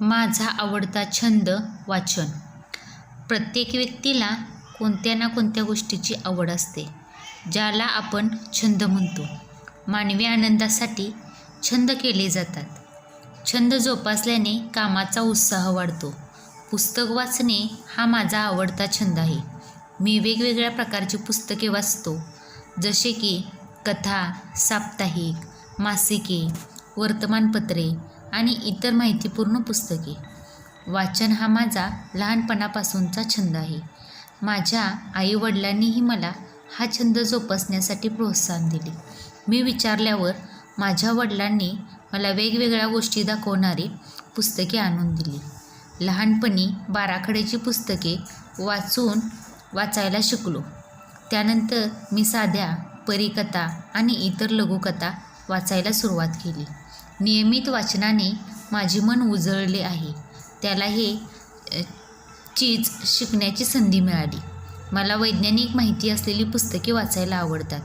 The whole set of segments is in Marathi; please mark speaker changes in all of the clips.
Speaker 1: माझा आवडता छंद वाचन. प्रत्येक व्यक्तीला कोणत्या ना कोणत्या गोष्टीची आवड असते ज्याला आपण छंद म्हणतो. मानवी आनंदासाठी छंद केले जातात. छंद जोपासल्याने कामाचा उत्साह वाढतो. पुस्तक वाचणे हा माझा आवडता छंद आहे. मी वेगवेगळ्या प्रकारची पुस्तके वाचतो जसे की कथा साप्ताहिक मासिके वर्तमानपत्रे आणि इतर माहितीपूर्ण पुस्तके. वाचन हा माझा लहानपणापासूनचा छंद आहे. माझ्या आईवडिलांनीही मला हा छंद जोपासण्यासाठी प्रोत्साहन दिले. मी विचारल्यावर माझ्या वडिलांनी मला वेगवेगळ्या गोष्टी दाखवणारी पुस्तके आणून दिली. लहानपणी बाराखड्याची पुस्तके वाचून वाचायला शिकलो. त्यानंतर मी साध्या परिकथा आणि इतर लघुकथा वाचायला सुरुवात केली. नियमित वाचनाने माझे मन उजळले आहे. त्याला हे चीज शिकण्याची संधी मिळाली. मला वैज्ञानिक माहिती असलेली पुस्तके वाचायला आवडतात.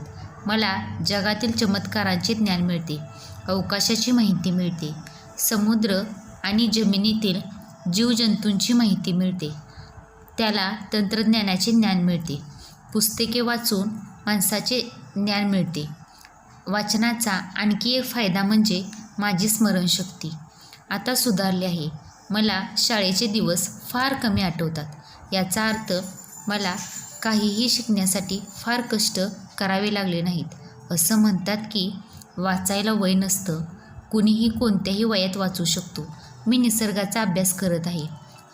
Speaker 1: मला जगातील चमत्कारांचे ज्ञान मिळते अवकाशाची माहिती मिळते समुद्र आणि जमिनीतील जीवजंतूंची माहिती मिळते. त्याला तंत्रज्ञानाचे ज्ञान मिळते. पुस्तके वाचून माणसाचे ज्ञान मिळते. वाचनाचा आणखी एक फायदा म्हणजे माझी स्मरणशक्ती. आता सुधारली आहे. मला शाळेचे दिवस फार कमी आठवतात. याचा अर्थ मला काहीही शिकण्यासाठी फार कष्ट करावे लागले नाहीत. असं म्हणतात की वाचायला वय नसतं. कुणीही कोणत्याही वयात वाचू शकतो. मी निसर्गाचा अभ्यास करत आहे.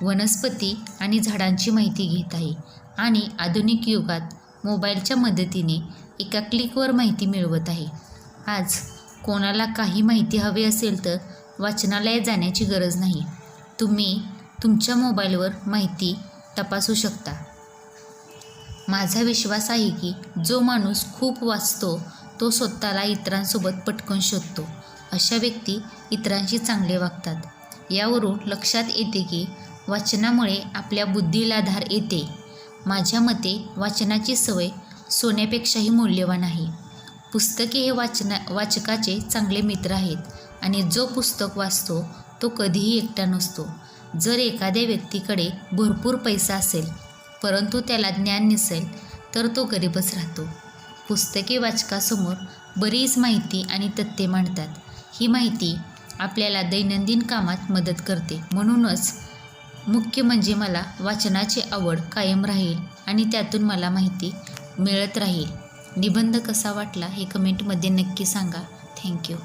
Speaker 1: वनस्पती आणि झाडांची माहिती घेत आहे. आणि आधुनिक युगात मोबाईलच्या मदतीने एका क्लिकवर माहिती मिळवत आहे. आज कोणाला काही माहिती हवी असेल तर वाचनालयात जाण्याची गरज नाही. तुम्ही तुमच्या मोबाईलवर माहिती तपासू शकता. माझा विश्वास आहे की जो माणूस खूप वाचतो तो स्वतःला इतरांसोबत पटकन शोधतो. अशा व्यक्ती इतरांशी चांगले वागतात. यावरून लक्षात येते की वाचनामुळे आपल्या बुद्धीला धार येते. माझ्या मते वाचनाची सवय सोन्यापेक्षाही मौल्यवान आहे. पुस्तके हे वाचना वाचकाचे चांगले मित्र आहेत आणि जो पुस्तक वाचतो तो कधीही एकटा नसतो. जर एखाद्या व्यक्तीकडे भरपूर पैसा असेल परंतु त्याला ज्ञान नसेल तर तो गरीबच राहतो. पुस्तके वाचकासमोर बरीच माहिती आणि तथ्ये मांडतात. ही माहिती आपल्याला दैनंदिन कामात मदत करते. म्हणूनच मुख्य म्हणजे मला वाचनाची आवड कायम राहील आणि त्यातून मला माहिती मिळत राहील. निबंध कसा वाटला हे कमेंटमध्ये नक्की सांगा. थँक्यू